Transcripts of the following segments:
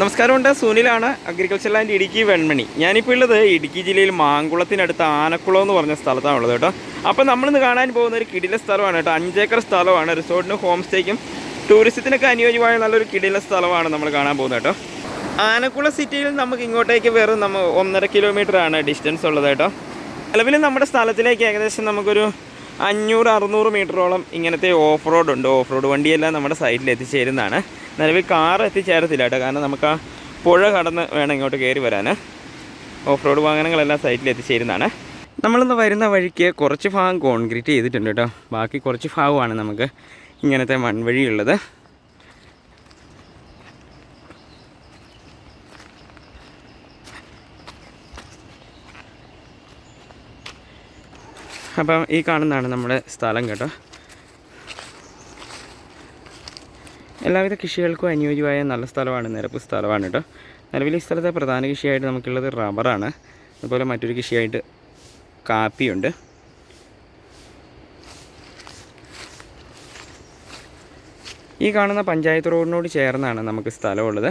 നമസ്കാരമുണ്ട്. സുനിലാണ് agriculture land Idukki Venmani. ഞാനിപ്പോൾ ഉള്ളത് ഇടുക്കി ജില്ലയിൽ മാങ്കുളത്തിനടുത്ത് ആനക്കുളം എന്ന് പറഞ്ഞ സ്ഥലത്താണ് ഉള്ളത് കേട്ടോ. അപ്പോൾ നമ്മളിന്ന് കാണാൻ പോകുന്ന ഒരു കിടില സ്ഥലമാണ് കേട്ടോ. അഞ്ചേക്കർ സ്ഥലമാണ്. റിസോർട്ടിനും ഹോം സ്റ്റേക്കും ടൂറിസത്തിനൊക്കെ അനുയോജ്യമായ നല്ലൊരു കിടില സ്ഥലമാണ് നമ്മൾ കാണാൻ പോകുന്നത് കേട്ടോ. ആനക്കുളം സിറ്റിയിൽ നമുക്ക് ഇങ്ങോട്ടേക്ക് വെറും നമ്മൾ ഒന്നര കിലോമീറ്റർ ആണ് ഡിസ്റ്റൻസ് ഉള്ളത് കേട്ടോ. നിലവിൽ നമ്മുടെ സ്ഥലത്തിലേക്ക് ഏകദേശം നമുക്കൊരു അഞ്ഞൂറ് അറുന്നൂറ് മീറ്ററോളം ഇങ്ങനത്തെ ഓഫ് റോഡ് ഉണ്ട്. ഓഫ് റോഡ് വണ്ടിയെല്ലാം നമ്മുടെ സൈറ്റിൽ എത്തിച്ചേരുന്നതാണ്. നിലവിൽ കാർ എത്തിച്ചേരത്തില്ല കേട്ടോ. കാരണം നമുക്ക് ആ പുഴ കടന്ന് വേണം ഇങ്ങോട്ട് കയറി വരാൻ ഓഫ് റോഡ് വാഹനങ്ങളെല്ലാം സൈറ്റിൽ എത്തിച്ചേരുന്നതാണ്. നമ്മളിന്ന് വരുന്ന വഴിക്ക് കുറച്ച് ഭാഗം കോൺക്രീറ്റ് ചെയ്തിട്ടുണ്ട് കേട്ടോ. ബാക്കി കുറച്ച് ഭാഗമാണ് നമുക്ക് ഇങ്ങനത്തെ മൺവഴിയുള്ളത്. അപ്പം ഈ കാണുന്നതാണ് നമ്മുടെ സ്ഥലം കേട്ടോ. എല്ലാവിധ കൃഷികൾക്കും അനുയോജ്യമായ നല്ല സ്ഥലമാണ് നിരപ്പ് സ്ഥലമാണ് കേട്ടോ നിലവിൽ ഈ സ്ഥലത്തെ പ്രധാന കൃഷിയായിട്ട് നമുക്കുള്ളത് റബ്ബറാണ്. അതുപോലെ മറ്റൊരു കൃഷിയായിട്ട് കാപ്പിയുണ്ട്. ഈ കാണുന്ന പഞ്ചായത്ത് റോഡിനോട് ചേർന്നാണ് നമുക്ക് സ്ഥലമുള്ളത്.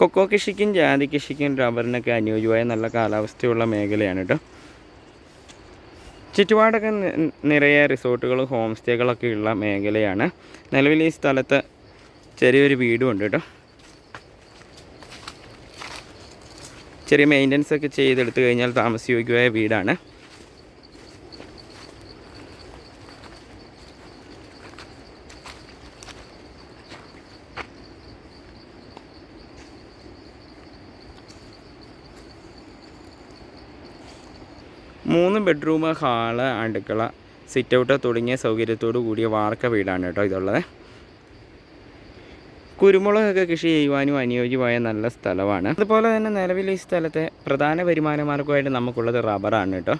കൊക്കോ കൃഷിക്കും ജാതി കൃഷിക്കും റബ്ബറിനൊക്കെ അനുയോജ്യമായ നല്ല കാലാവസ്ഥയുള്ള മേഖലയാണ് കേട്ടോ ചുറ്റുപാടൊക്കെ നിറയെ റിസോർട്ടുകളും ഹോം സ്റ്റേകളൊക്കെ ഉള്ള മേഖലയാണ്. നിലവിൽ ഈ സ്ഥലത്ത് ചെറിയൊരു വീടും ഉണ്ട് കേട്ടോ ചെറിയ മെയിന്റനൻസ് ഒക്കെ ചെയ്തെടുത്തു കഴിഞ്ഞാൽ താമസയോഗ്യമായ വീടാണ്. മൂന്ന് ബെഡ്റൂം ഹാൾ അടുക്കള സിറ്റ് ഔട്ട് തുടങ്ങിയ സൗകര്യത്തോടു കൂടിയ വാർക്ക വീടാണ് കേട്ടോ ഇതുള്ളത്. കുരുമുളകൊക്കെ കൃഷി ചെയ്യുവാനും അനുയോജ്യമായ നല്ല സ്ഥലമാണ്. അതുപോലെ തന്നെ നിലവിൽ ഈ സ്ഥലത്തെ പ്രധാന വരുമാന മാർഗമായിട്ട് നമുക്കുള്ളത് റബ്ബറാണ് കേട്ടോ.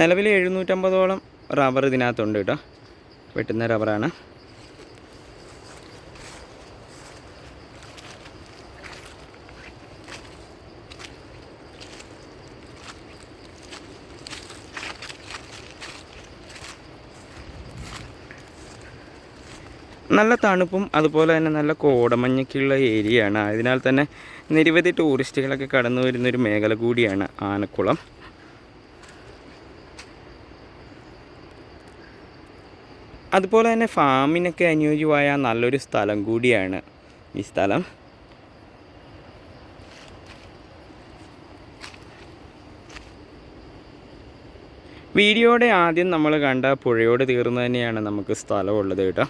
നിലവിൽ എഴുന്നൂറ്റമ്പതോളം റബ്ബർ ഇതിനകത്തുണ്ട് കേട്ടോ. വെട്ടുന്ന റബ്ബറാണ്. നല്ല തണുപ്പും അതുപോലെ തന്നെ നല്ല കോടമഞ്ഞൊക്കെയുള്ള ഏരിയയാണ്. അതിനാൽ തന്നെ നിരവധി ടൂറിസ്റ്റുകളൊക്കെ കടന്നു വരുന്നൊരു മേഖല കൂടിയാണ് ആനക്കുളം. അതുപോലെ തന്നെ ഫാമിനൊക്കെ അനുയോജ്യമായ നല്ലൊരു സ്ഥലം കൂടിയാണ് ഈ സ്ഥലം. വീഡിയോയുടെ ആദ്യം നമ്മൾ കണ്ട പുഴയോട് തീർന്നു തന്നെയാണ് നമുക്ക് സ്ഥലമുള്ളത് കേട്ടോ.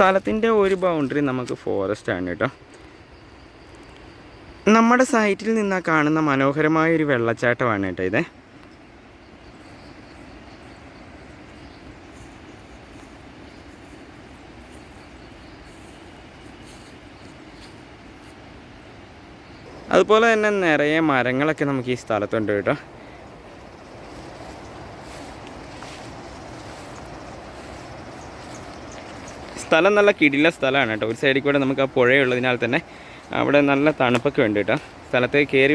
സ്ഥലത്തിന്റെ ഒരു ബൗണ്ടറി നമുക്ക് ഫോറസ്റ്റ് ആണ് കേട്ടോ. നമ്മുടെ സൈറ്റിൽ നിന്നാ കാണുന്ന മനോഹരമായ ഒരു വെള്ളച്ചാട്ടമാണ് കേട്ടോ ഇത്. അതുപോലെ തന്നെ നിറയെ മരങ്ങളൊക്കെ നമുക്ക് ഈ സ്ഥലത്തുണ്ട് കേട്ടോ. സ്ഥലം നല്ല കിടില സ്ഥലമാണ് കേട്ടോ. ഒരു സൈഡിൽ കൂടെ നമുക്ക് ആ പുഴയുള്ളതിനാൽ തന്നെ അവിടെ നല്ല തണുപ്പൊക്കെ ഉണ്ട് കേട്ടോ. സ്ഥലത്തേക്ക് കയറി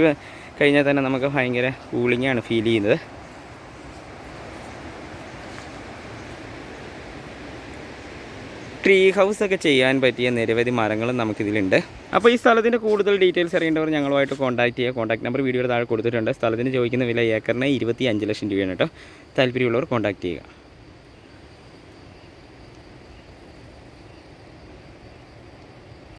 കഴിഞ്ഞാൽ തന്നെ നമുക്ക് ഭയങ്കര കൂളിങ്ങാണ് ഫീൽ ചെയ്യുന്നത്. ട്രീ ഹൗസ് ഒക്കെ ചെയ്യാൻ പറ്റിയ നിരവധി മരങ്ങളും നമുക്കിതിലുണ്ട്. അപ്പോൾ ഈ സ്ഥലത്തിന്റെ കൂടുതൽ ഡീറ്റെയിൽസ് അറിയേണ്ടവർ ഞങ്ങളുമായിട്ട് കോൺടാക്ട് ചെയ്യുക. കോൺടാക്ട് നമ്പർ വീഡിയോയുടെ താഴെ കൊടുത്തിട്ടുണ്ട്. സ്ഥലത്തിന് ചോദിക്കുന്ന വില ഏക്കറിന് ഇരുപത്തി ലക്ഷം രൂപയാണ് കേട്ടോ. താല്പര്യമുള്ളവർ കോൺടാക്ട് ചെയ്യുക.